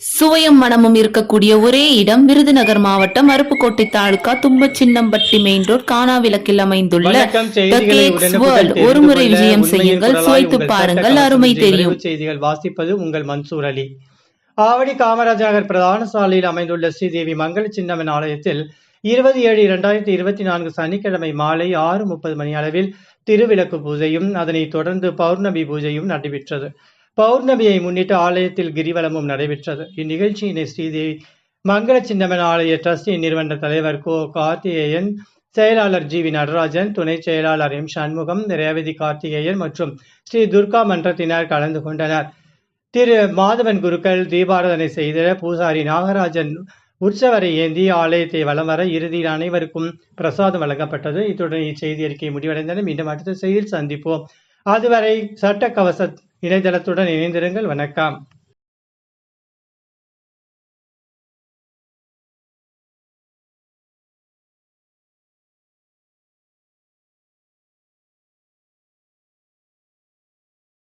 சுவையும் மனமும் இருக்கக்கூடிய ஒரே இடம் விருதுநகர் மாவட்டம் அருப்புக்கோட்டை தாலுகா தும்பச்சின்னம்பட்டி மெயின் ரோட் காணாவிளக்கில் அமைந்துள்ள வணக்கம் The செய்திகளை Cakes உடனுக்குடன் World. தெரிந்து ஒரு முறை கொள்ள விஜயம் செய்யுங்கள். சுவைத்து பாருங்கள். அருமை தெரியும். செய்திகள் வாசிப்பது உங்கள் மன்சூர் அலி. ஆவடி காமராஜ் நகர் பிரதான சாலையில் அமைந்துள்ள ஸ்ரீதேவி மங்கள சின்னம்மன் ஆலயத்தில் இருபது ஏழு இரண்டாயிரத்தி இருபத்தி நான்கு சனிக்கிழமை மாலை ஆறு முப்பது மணி அளவில் திருவிளக்கு பூஜையும் அதனைத் தொடர்ந்து பௌர்ணமி பூஜையும் நடைபெற்றது. பௌர்ணமியை முன்னிட்டு ஆலயத்தில் கிரிவலமும் நடைபெற்றது. இந்நிகழ்ச்சியினை ஸ்ரீதேவி மங்கள சின்னமன் ஆலய டிரஸ்டின் நிறுவன தலைவர் கோ கார்த்திகேயன் செயலாளர் ஜி வி நடராஜன் துணை செயலாளர் எம் சண்முகம் ரேவதி கார்த்திகேயன் மற்றும் ஸ்ரீ துர்கா மன்றத்தினர் கலந்து கொண்டனர். திரு மாதவன் குருக்கள் தீபாராதனை செய்த பூசாரி நாகராஜன் உற்சவரை ஏந்தி ஆலயத்தை வலம் வர இறுதியில் அனைவருக்கும் பிரசாதம் வழங்கப்பட்டது. இத்துடன் இச்செய்தி அறிக்கை முடிவடைந்தன மீண்டும் அடுத்த செய்தியில் சந்திப்போம். அதுவரை சட்ட கவச இணையதளத்துடன் இணைந்திருங்கள். வணக்கம்.